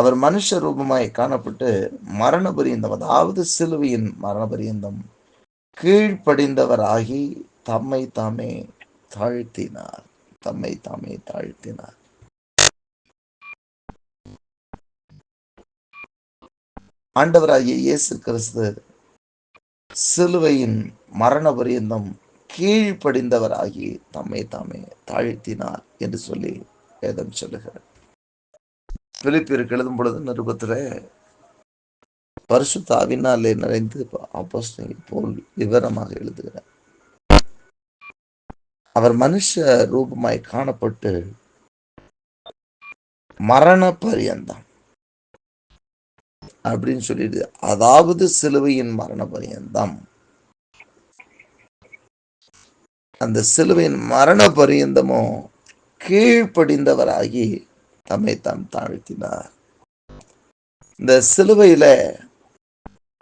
அவர் மனுஷ ரூபமாய் காணப்பட்டு மரண பரியந்தம் அதாவது சிலுவையின் மரண பரியந்தம் கீழ்ப்படிந்தவராகி தம்மை தாமே தாழ்த்தினார். தம்மை தாமே தாழ்த்தினார். ஆண்டவராகிய இயேசு கிறிஸ்து சிலுவையின் மரண பரியந்தம் கீழ்ப்படிந்தவராகி தம்மை தாமே தாழ்த்தினார் என்று சொல்லி வேதம் சொல்லுகிறார் பிலிப்பியருக்கு எழுதும் பொழுது நிருபத்தில் பரிசு தாவினாலே நிறைந்து ஆப்போஸ்தலனை போல் விவரமாக எழுதுகிறார். அவர் மனுஷ ரூபமாய் காணப்பட்டு மரண பரியந்தம் அப்படின்னு சொல்லிட்டு அதாவது சிலுவையின் மரண பரியந்தம். அந்த சிலுவையின் மரண பரியந்தமும் கீழ்ப்படிந்தவராகி தம்மை தாம் தாழ்த்தினார். இந்த சிலுவையில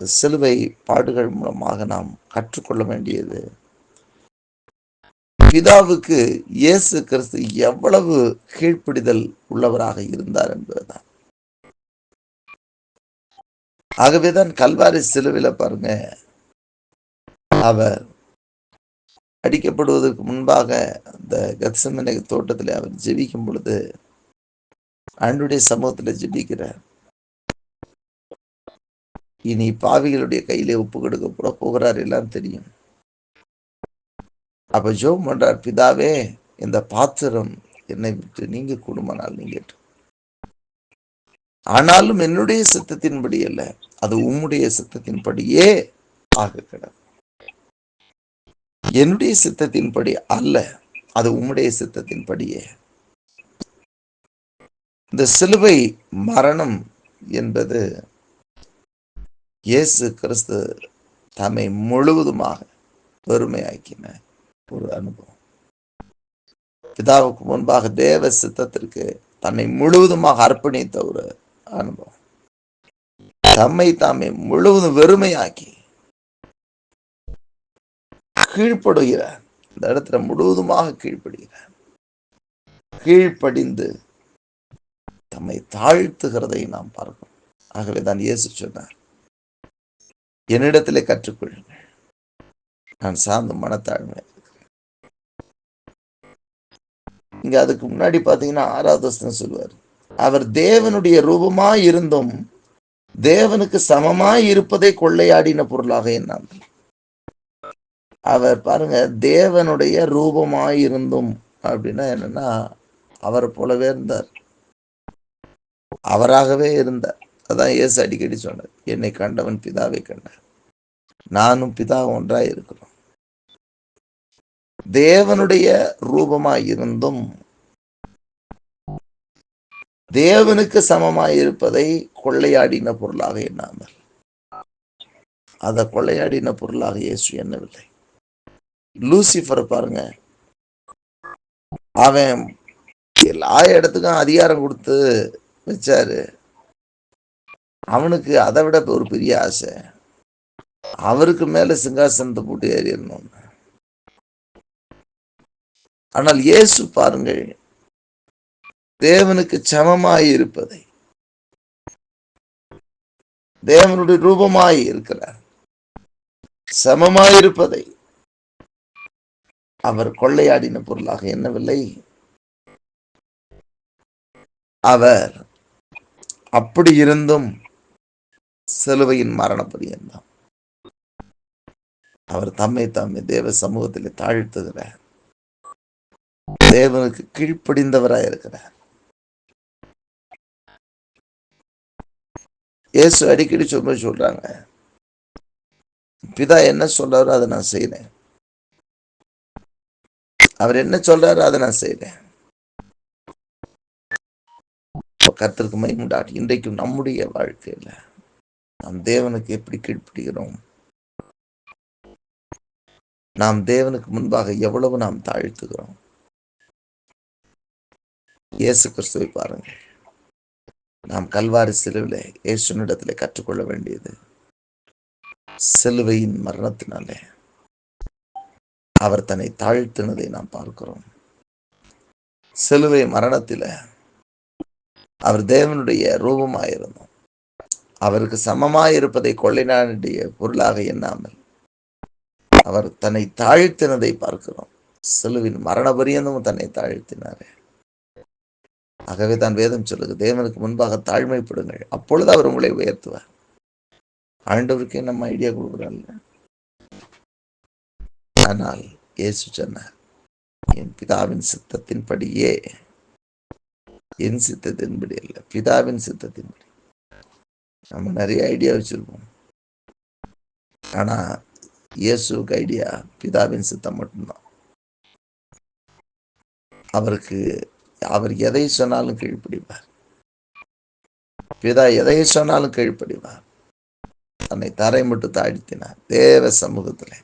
சிலுவை பாடுகள் மூலமாக நாம் கற்றுக்கொள்ள வேண்டியது. பிதாவுக்கு இயேசு கிறிஸ்து எவ்வளவு கீழ்ப்பிடிதல் உள்ளவராக இருந்தார் என்பதுதான். ஆகவேதான் கல்வாரி சிலுவையில பாருங்க அவர் அடிக்கப்படுவதற்கு முன்பாக அந்த கத்சமனை தோட்டத்தில் அவர் ஜெபிக்கும் பொழுது ஆண்டுடைய சமூகத்தில் ஜெபிக்கிறார். இனி பாவிகளுடைய கையிலே ஒப்பு கொடுக்க போகிறார் எல்லாம் தெரியும். அப்ப ஜோம் பண்றார் பிதாவே இந்த பாத்திரம் என்னை விட்டு நீங்க கூடுமானால் நீங்க ஆனாலும் என்னுடைய சித்தத்தின்படி அல்ல அது உம்முடைய சித்தத்தின்படியே ஆக கிடக்கும். என்னுடைய சித்தத்தின்படி அல்ல அது உம்முடைய சித்தத்தின்படியே. இந்த சிலுவை மரணம் என்பது இயேசு கிறிஸ்து தம்மை முழுவதுமாக பெருமையாக்கின ஒரு அனுபவம். பிதாவுக்கு முன்பாக தேவ சித்தத்திற்கு தன்னை முழுவதுமாக அர்ப்பணித்த ஒரு அனுபவம். தம்மை தாமே முழுவதும் வெறுமையாக்கி கீழ்ப்படுகிறார் இந்த இடத்துல முழுவதுமாக கீழ்ப்படுகிறார் கீழ்ப்படிந்து தம்மை தாழ்த்துகிறதை நாம் பார்க்கிறோம். ஆகவே தான் இயேசு சொன்னார் என்னிடத்திலே கற்றுக்கொள்ளுங்கள். நான் சார்ந்த மனத்தாழ்மை இங்க அதுக்கு முன்னாடி பாத்தீங்கன்னா ஆறாவது சொல்லுவார் அவர் தேவனுடைய ரூபமாய் இருந்தும் தேவனுக்கு சமமாய் இருப்பதை கொள்ளையாடின பொருளாக என்ன அவர் பாருங்க தேவனுடைய ரூபமாய் இருந்தும் அப்படின்னா என்னன்னா அவர் போலவே இருந்தார். அவராகவே இருந்தார். அதான் இயேசு அடிக்கடி சொன்னார் என்னை கண்டவன் பிதாவை கண்டார். நானும் பிதா ஒன்றாய் இருக்கிறோம். தேவனுடைய ரூபமாய் இருந்தும் தேவனுக்கு சமமாய் இருப்பதை கொள்ளையாடின பொருளாக எண்ணாமல். அதை கொள்ளையாடின பொருளாக இயேசு எண்ணவில்லை. லூசிஃபர் பாருங்க. அவன் எல்லா இடத்துக்கும் அதிகாரம் கொடுத்து வச்சாரு. அவனுக்கு அதை விட ஒரு பெரிய ஆசை. அவருக்கு மேல சிங்காசனத்தை போட்டு ஏறிடணும். ஆனால் இயேசு பாருங்கள் தேவனுக்கு சமமாய் இருப்பதை. தேவனுடைய ரூபமாய் இருக்கிறார். சமமாயிருப்பதை அவர் கொள்ளையாடின பொருளாக என்னவில்லை அவர் அப்படி இருந்தும் சிலுவையின் மரண அவர் தம்மை தம்மை தேவ சமூகத்தில் தாழ்த்துகிறார் தேவனுக்கு கீழ்ப்படிந்தவராய் இருக்கிறார். இயேசு அடிக்கடி சொல்ல சொல்றாங்க பிதா என்ன சொல்றாரோ அதை நான் செய்யறேன் அவர் என்ன சொல்றாரோ அதை நான் செய்யறேன் கர்த்தருக்கு மைமுண்டாட்டி இன்றைக்கும் நம்முடைய வாழ்க்கையில நாம் தேவனுக்கு எப்படி கீழ்ப்படுகிறோம்? நாம் தேவனுக்கு முன்பாக எவ்வளவு நாம் தாழ்த்துகிறோம்? இயேசு கிறிஸ்துவை பாருங்கள். நாம் கல்வாரி சிலுவிலே இயேசுனிடத்தில் கற்றுக்கொள்ள வேண்டியது சிலுவையின் மரணத்தினாலே. அவர் தன்னை தாழ்த்தினதை நாம் பார்க்கிறோம். சிலுவை மரணத்தில் அவர் தேவனுடைய ரூபமாயிருந்தோம். அவருக்கு சமமாய் இருப்பதை கொள்ளைனானுடைய பொருளாக எண்ணாமல் அவர் தன்னை தாழ்த்தினதை பார்க்கிறோம். சிலுவின் மரண பரியந்தமும் தன்னை தாழ்த்தினார். ஆகவே தான் வேதம் சொல்லுது தேவனுக்கு முன்பாக தாழ்மைப்படுங்கள் அப்பொழுது அவர் உங்களை உயர்த்துவார். ஆண்டவருக்கே நம்ம ஐடியா கொடுக்குறாங்க ஆனால் இயேசு சொன்னார் என் பிதாவின் சித்தத்தின்படியே என் சித்தத்தின்படி அல்ல பிதாவின் சித்தத்தின்படி. நம்ம நிறைய ஐடியா வச்சிருப்போம். ஆனா இயேசுக்கு ஐடியா பிதாவின் சித்தம் மட்டும்தான். அவருக்கு அவர் எதை சொன்னாலும் கீழ்ப்படிவார். பிதா எதை சொன்னாலும் கீழ்ப்படிவார். தன்னை தரை மட்டும் தாழ்த்தினார். தேவ சமூகத்தில்.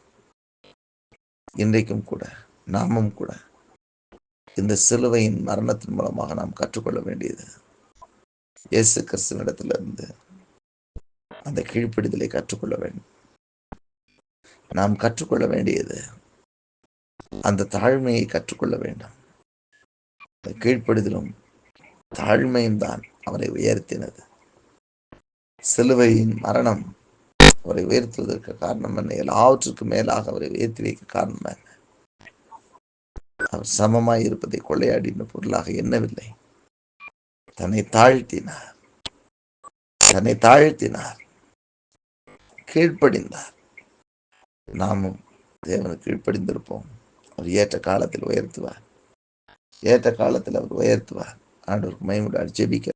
இன்றைக்கும் கூட நாமும் கூட இந்த சிலுவையின் மரணத்தின் மூலமாக நாம் கற்றுக்கொள்ள வேண்டியது. இயேசு கிறிஸ்துவனிடத்திலிருந்து அந்த கீழ்ப்பிடிதலை கற்றுக்கொள்ள வேண்டும். நாம் கற்றுக்கொள்ள வேண்டியது அந்த தாழ்மையை கற்றுக்கொள்ள வேண்டும். அந்த கீழ்ப்படுதலும் தாழ்மையும் தான் அவரை உயர்த்தினது. சிலுவையின் மரணம் அவரை உயர்த்துவதற்கு காரணம் என்ன? எல்லாவற்றுக்கும் மேலாக அவரை உயர்த்தி வைக்க காரணம் என்ன? சமமாய் இருப்பதை கொள்ளையாடின பொருளாக எண்ணவில்லை. தன்னை தாழ்த்தினார். தன்னை தாழ்த்தினார். கீழ்ப்படிந்தார். நாமும் தேவனுக்கு கீழ்ப்படிந்திருப்போம். அவர் ஏற்ற காலத்தில் உயர்த்துவார். ஏற்ற காலத்தில் அவர் உயர்த்துவார். ஆண்டவருக்கு மைமுடார் ஜெபிக்க